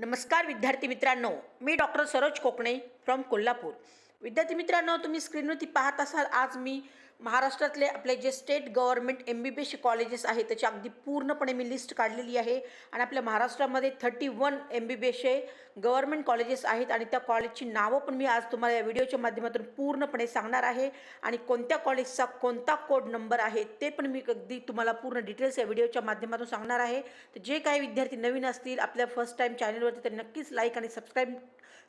नमस्कार विद्यार्थी मित्रांनो मी डॉक्टर सरोज कोकणे फ्रॉम कोल्हापूर. विद्यार्थी मित्रांनो तुम्ही स्क्रीनवरती पाहत असाल आज मी महाराष्ट्रातले आपले जे state government M B B S colleges आहेत त्याची अगदी पूर्णपणे मी लिस्ट काढलेली आहे. आणि आपल्या महाराष्ट्रामध्ये thirty one M B B एसचे गव्हर्नमेंट कॉलेजेस आहेत आणि त्या कॉलेजची नावं पण मी आज तुम्हाला या व्हिडिओच्या माध्यमातून पूर्णपणे सांगणार आहे. आणि कोणत्या कॉलेजचा कोणता कोड नंबर आहे ते पण मी अगदी तुम्हाला पूर्ण डिटेल्स या व्हिडिओच्या माध्यमातून सांगणार आहे. तर जे काही विद्यार्थी नवीन असतील आपल्या फर्स्ट टाईम चॅनलवरती तर नक्कीच लाईक आणि सबस्क्राईब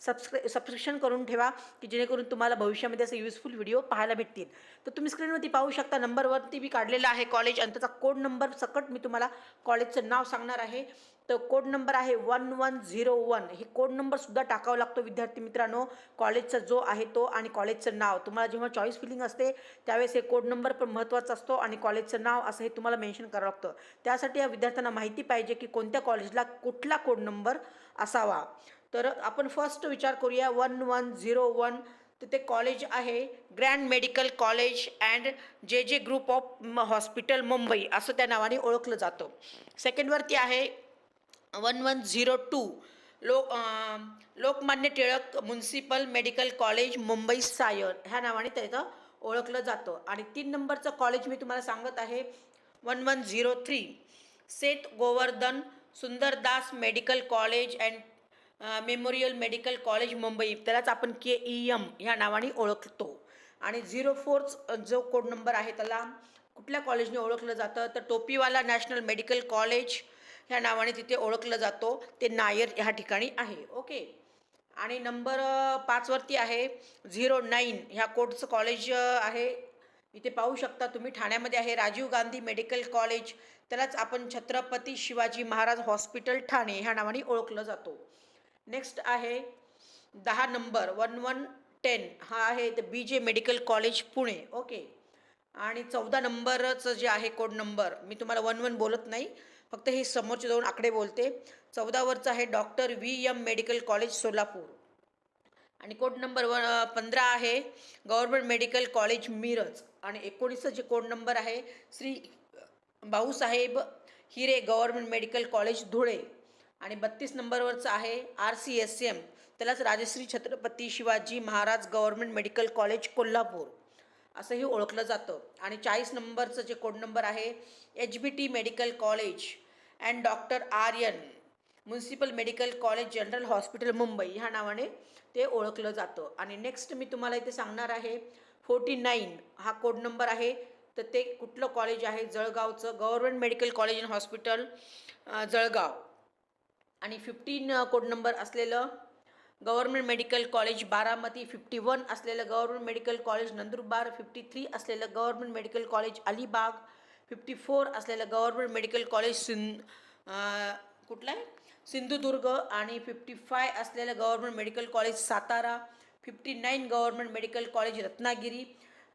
सबस्क्राई सबस्क्रिप्शन करून ठेवा की जेणेकरून तुम्हाला भविष्यामध्ये असे युजफुल व्हिडिओ पाहायला भेटतील. तर तुम्ही स्क्रीनवरती पाहू शकता नंबरवरती मी काढलेला आहे कॉलेज आणि त्याचा कोड नंबर सकट मी तुम्हाला कॉलेजचं नाव सांगणार आहे. तर कोड नंबर आहे वन वन झिरो वन हे कोड नंबरसुद्धा टाकावा लागतो विद्यार्थी मित्रांनो. कॉलेजचा जो आहे तो आणि कॉलेजचं नाव. तुम्हाला जेव्हा चॉईस फिलिंग असते त्यावेळेस हे कोड नंबर पण महत्त्वाचा असतो आणि कॉलेजचं नाव असं हे तुम्हाला मेन्शन करावं लागतं. त्यासाठी या विद्यार्थ्यांना माहिती पाहिजे की कोणत्या कॉलेजला कुठला कोड नंबर असावा. तर आपण फर्स्ट विचार करूया वन वन झिरो वन तर ते कॉलेज आहे Grant medical college and J J group of hospital Mumbai असं त्या नावाने ओळखलं जातं. सेकंडवरती आहे वन वन झिरो टू लोक Lokmanya Tilak municipal medical college Mumbai Sair ह्या नावाने त्याचं ओळखलं जातं. आणि तीन नंबरचं कॉलेज मी तुम्हाला सांगत आहे one one zero three Seth Govardhan Sundardas medical college and memorial medical college Mumbai त्यालाच आपण के ई एम ह्या नावाने ओळखतो. आणि झिरो फोर्थ जो कोड नंबर आहे त्याला कुठल्या कॉलेजने ओळखलं जातं? तर टोपीवाला नॅशनल मेडिकल कॉलेज ह्या नावाने तिथे ओळखलं जातो. ते नायर ह्या ठिकाणी आहे. ओके. आणि नंबर पाचवरती आहे झिरो नाईन. ह्या कोडचं कॉलेज आहे. इथे पाहू शकता तुम्ही ठाण्यामध्ये आहे राजीव गांधी मेडिकल कॉलेज त्यालाच आपण छत्रपती शिवाजी महाराज हॉस्पिटल ठाणे ह्या नावाने ओळखलं जातो. नेक्स्ट आहे दहा नंबर वन वन टेन हा आहे तर B J medical college Pune. Okay आणि चौदा नंबरचं जे आहे कोड नंबर मी तुम्हाला वन वन बोलत नाही. फक्त हे समोरचे दोन आकडे बोलते. चौदावरचं आहे doctor V M medical college Solapur. आणि कोड नंबर व पंधरा आहे गव्हर्मेंट मेडिकल कॉलेज मिरज. आणि एकोणीसचं जे कोड नंबर आहे Shri Bhausaheb Hire government medical college Dhule. आणि बत्तीस नंबरवरचं आहे आर सी एस एम. त्यालाच Rajashree Chhatrapati Shivaji Maharaj government medical college Kolhapur. असंही ओळखलं जातं. आणि चाळीस नंबरचं जे कोड नंबर आहे H B T medical college and doctor R N municipal medical college general hospital Mumbai ह्या नावाने ते ओळखलं जातं. आणि नेक्स्ट मी तुम्हाला इथे सांगणार आहे फोर्टी नाईन हा कोड नंबर आहे. तर ते कुठलं कॉलेज आहे? जळगावचं. Government medical college and hospital Jalgaon. आणि फिफ्टीन कोड नंबर असलेलं government medical college Baramati fifty one असलेलं government medical college Nandurbar fifty three असलेलं government medical college Alibag fifty four असलेलं गव्हर्नमेंट मेडिकल कॉलेज सिं कुठलं आहे? सिंधुदुर्ग आणि फिफ्टी फाय असलेलं government medical college Satara fifty nine government medical college Ratnagiri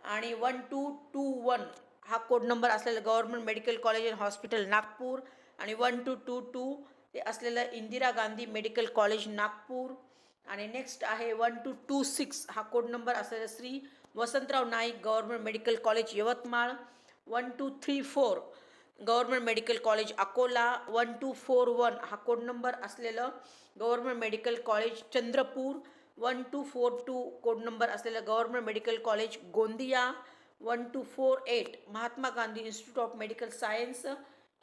आणि one two two one हा code number असलेलं government medical college and hospital Nagpur आणि वन टू टू टू ते असलेलं इंदिरा गांधी मेडिकल कॉलेज नागपूर. आणि नेक्स्ट आहे one two two six हा code number असलेलं Shri Vasantrao Naik government medical college Yavatmal. One two three four government medical college Akola. One two four one हा code number असलेलं government medical college Chandrapur. One two four two code number असलेलं government medical college Gondia. One two four eight Mahatma Gandhi institute of medical science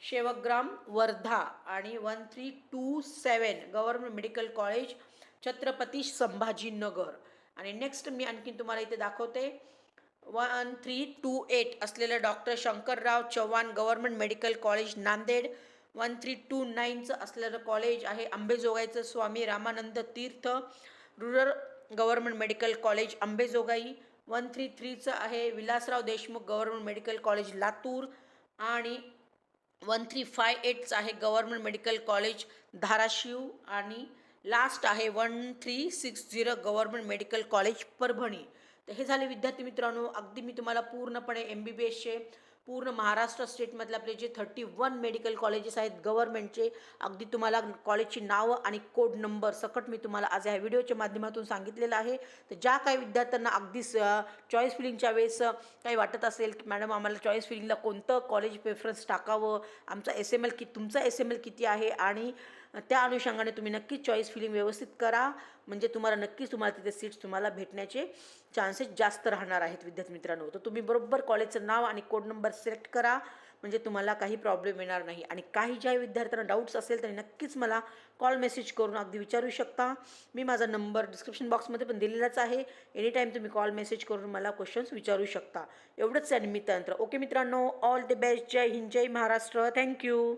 Sevagram Wardha आणि one three two seven government medical college Chhatrapati Sambhajinagar. आणि next मी आणखीन तुम्हाला इथे दाखवते. One three two eight असलेलं doctor Shankarrao Chavan government medical college Nanded. One three two नाईनचं असलेलं college आहे अंबेजोगाईचं Swami Ramanand Tirth. Rural government medical college Ambajogai one three थ्रीचं आहे Vilasrao Deshmukh government medical college Latur. आणि one three five एटचं आहे government medical college Dharashiv आणि last आहे one three six zero government medical college Parbhani. तर हे झाले विद्यार्थी मित्रांनो अगदी मी तुम्हाला पूर्णपणे एम बी बी एसचे पूर्ण महाराष्ट्र स्टेटमधले आपले जे थर्टी वन मेडिकल कॉलेजेस आहेत गव्हर्नमेंटचे अगदी तुम्हाला कॉलेजची नावं आणि कोड नंबर सकट मी तुम्हाला आज ह्या व्हिडिओच्या माध्यमातून सांगितलेलं आहे. तर ज्या काही विद्यार्थ्यांना अगदी चॉईस फिलिंगच्या वेळेस काही वाटत असेल की मॅडम आम्हाला चॉईस फिलिंगला कोणतं कॉलेज प्रेफरन्स टाकावं? आमचा एस एम एल कि तुमचा एस एम एल किती आहे? आणि त्या अनुषंगाने तुम्ही नक्कीच चॉईस फिलिंग व्यवस्थित करा. म्हणजे तुम्हाला नक्कीच तुम्हाला तिथे सीट्स तुम्हाला भेटण्याचे चान्सेस जास्त राहणार आहेत विद्यार्थी मित्रांनो. तर तुम्ही बरोबर कॉलेजचं नाव आणि कोड नंबर सिलेक्ट करा. म्हणजे तुम्हाला काही प्रॉब्लेम येणार नाही. आणि काही ज्या विद्यार्थ्यांना डाऊट्स असेल तर नक्कीच मला कॉल मेसेज करून अगदी विचारू शकता. मी माझा नंबर डिस्क्रिप्शन बॉक्समध्ये पण दिलेलाच आहे. एनी टाईम तुम्ही कॉल मेसेज करून मला क्वेश्चन्स विचारू शकता. एवढंच आहे निमित्तांतर ओके मित्रांनो all the best Jai Hind Jai Maharashtra. Thank you